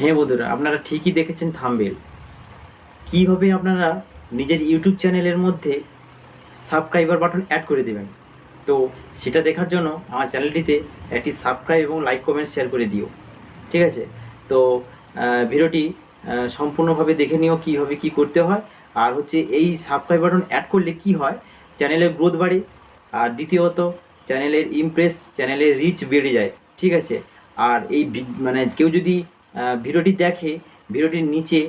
হ্যাঁ বন্ধুরা, আপনারা ঠিকই দেখেছেন থাম্বেল। কীভাবে আপনারা নিজের ইউটিউব চ্যানেলের মধ্যে সাবস্ক্রাইবার বাটন অ্যাড করে দেবেন? তো সেটা দেখার জন্য আমার চ্যানেলটিতে একটি সাবস্ক্রাইব এবং লাইক কমেন্ট শেয়ার করে দিও, ঠিক আছে? তো ভিডিওটি সম্পূর্ণভাবে দেখে নিও কীভাবে কী করতে হয়। আর হচ্ছে এই সাবস্ক্রাইব বাটন অ্যাড করলে কি হয়? চ্যানেলের গ্রোথ বাড়ে, আর দ্বিতীয়ত চ্যানেলের ইমপ্রেস, চ্যানেলের রিচ বেড়ে যায়, ঠিক আছে? আর এই মানে কেউ যদি ভিডিওটি দেখে, ভিডিওটির নিচে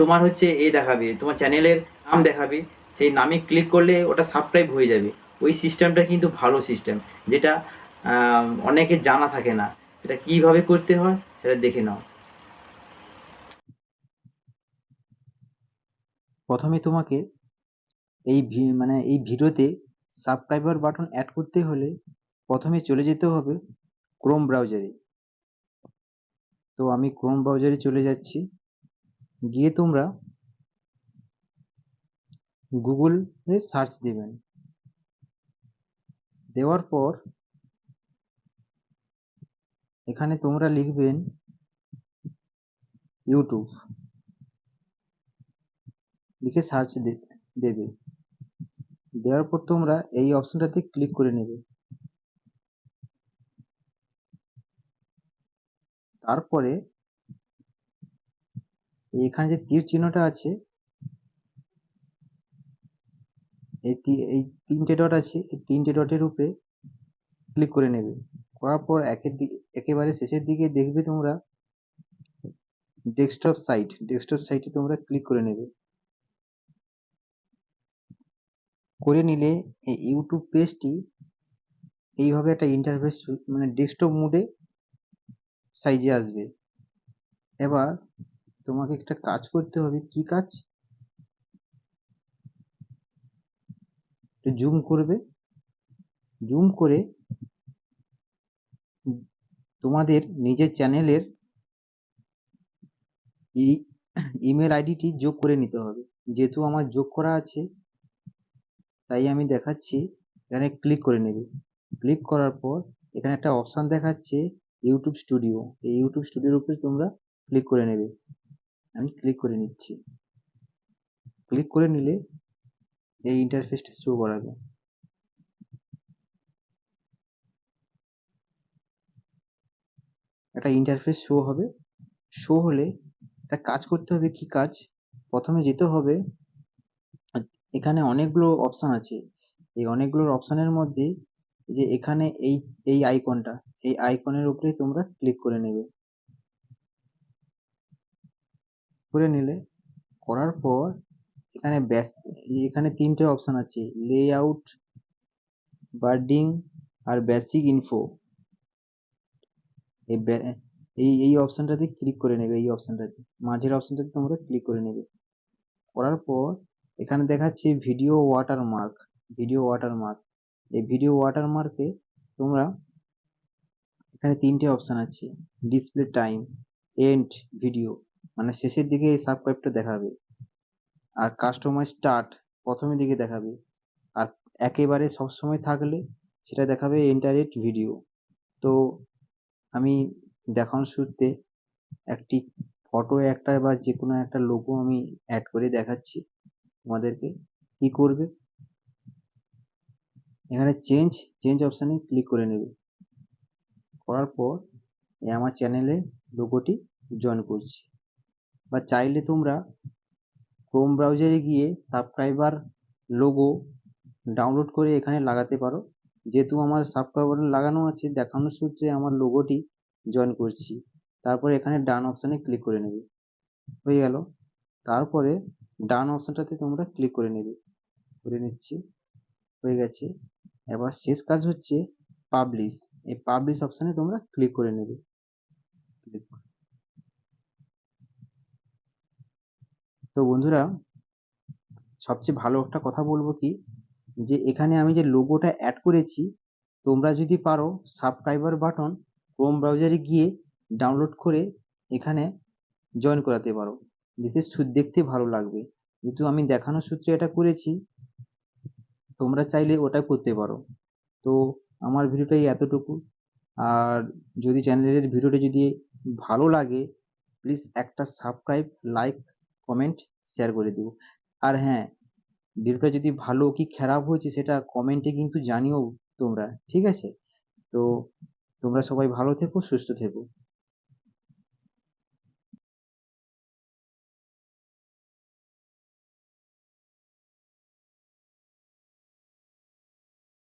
তোমার হচ্ছে এ দেখাবে, তোমার চ্যানেলের নাম দেখাবে, সেই নামে ক্লিক করলে ওটা সাবস্ক্রাইব হয়ে যাবে। ওই সিস্টেমটা কিন্তু ভালো সিস্টেম যেটা অনেকে জানা থাকে না। সেটা কীভাবে করতে হয়, সেটা দেখে নাও। প্রথমে তোমাকে এই মানে এই ভিডিওতে সাবস্ক্রাইবার বাটন অ্যাড করতে হলে প্রথমে চলে যেতে হবে ক্রোম ব্রাউজারে তো আমি ক্রোম ব্রাউজারে চলে যাচ্ছি। গিয়ে তোমরা গুগলে সার্চ দেবেন। দেওয়ার পর এখানে তোমরা লিখবেন ইউটিউব লিখে সার্চ দেবে। দেওয়ার পর তোমরা এই অপশনটাতে ক্লিক করে নেবে। তারপরে এখানে যে তীর চিহ্নটা আছে, এই এই তিনটে ডট আছে, এই তিনটে ডটের উপরে ক্লিক করে নেবে। করার পর একের দিকে একেবারে শেষের দিকে দেখবে তোমরা ডেস্কটপ সাইট ডেস্কটপ সাইটে তোমরা ক্লিক করে নেবে। করে নিলে এই ইউটিউব পেজটি এইভাবে একটা ইন্টারফেস মানে ডেস্কটপ মোডে সাইজে আসবে। এবার তোমাকে একটা কাজ করতে হবে। কি কাজ? জুম করবে। জুম করে তোমাদের নিজের চ্যানেলের ইমেল আইডিটি যোগ করে নিতে হবে। যেহেতু আমার যোগ করা আছে, তাই আমি দেখাচ্ছি। এখানে ক্লিক করে নেবে। ক্লিক করার পর এখানে একটা অপশান দেখাচ্ছে। ইউটিউব স্টুডিও এই ইউটিউব স্টুডিওর উপরে তোমরা ক্লিক করে নেবে। আমি ক্লিক করে নিচ্ছি। ক্লিক করে নিলে এই ইন্টারফেসটা শো করাবে। একটা ইন্টারফেস শো হবে। শো হলে একটা কাজ করতে হবে। কি কাজ? প্রথমে যেতে হবে। এখানে অনেকগুলো অপশান আছে। এই অনেকগুলো অপশানের মধ্যে যে এখানে এই এই আইকনটা এই আইকনের উপরে তোমরা ক্লিক করে নেবে। করে নিলে, করার পর এখানে ব্যাস এখানে তিনটে অপশন আছে লেআউট বার্ডিং আর বেসিক ইনফো এই এই অপশনটাতে ক্লিক করে নেবে, এই অপশনটাতে মাঝের অপশনটাতে তোমরা ক্লিক করে নেবে। করার পর এখানে দেখাচ্ছে ভিডিও ওয়াটারমার্ক ভিডিও ওয়াটারমার্ক এই ভিডিও ওয়াটারমার্কে তোমরা এখানে তিনটে অপশন আছে। ডিসপ্লে টাইম এন্ড ভিডিও মানে শেষের দিকে এই সাবস্ক্রাইবটা দেখাবে। আর কাস্টমার স্টার্ট প্রথমের দিকে দেখাবে। আর একেবারে সবসময় থাকলে সেটা দেখাবে ইন্টারেট ভিডিও তো আমি দেখানোর শুরুতে একটি ফটো একটা বা যে কোনো একটা লোগো আমি অ্যাড করে দেখাচ্ছি তোমাদেরকে। কি করবে? এখানে চেঞ্জ চেঞ্জ অপশানে ক্লিক করে নেবে। করার পর এই আমার চ্যানেলে লোগোটি জয়েন করছি। বা চাইলে তোমরা ক্রোম ব্রাউজারে গিয়ে সাবস্ক্রাইবার লোগো ডাউনলোড করে এখানে লাগাতে পারো। যেহেতু আমার সাবস্ক্রাইবার লাগানো আছে দেখানোর সূত্রে আমার লোগোটি জয়েন করছি। তারপর এখানে ডান অপশানে ক্লিক করে নেবে। হয়ে গেল। তারপরে ডান অপশানটাতে তোমরা ক্লিক করে নেবে। করে নিচ্ছি। হয়ে গেছে। এবার শেষ কাজ হচ্ছে পাবলিশ এই পাবলিশ অপশানে তোমরা ক্লিক করে নেবে। তো বন্ধুরা, সবচেয়ে ভালো একটা কথা বলব কি? যে এখানে আমি যে লোগোটা অ্যাড করেছি, তোমরা যদি পারো সাবস্ক্রাইবার বাটন ক্রোম ব্রাউজারে গিয়ে ডাউনলোড করে এখানে জয়েন করাতে পারো। সু- দেখতে ভালো লাগবে। যেহেতু আমি দেখানোর সূত্রে এটা করেছি তোমরা চাইলে ওটা করতে পারো। তো আমার ভিডিওটা এই এতটুকু। আর যদি চ্যানেলের ভিডিওটা যদি ভালো লাগে প্লিজ একটা সাবস্ক্রাইব লাইক কমেন্ট শেয়ার করে দিও। আর হ্যাঁ ভিডিওটা যদি ভালো কি খারাপ হয়েছে সেটা কমেন্টে কিন্তু জানিও তোমরা, ঠিক আছে? তো তোমরা সবাই ভালো থেকো, সুস্থ থেকো।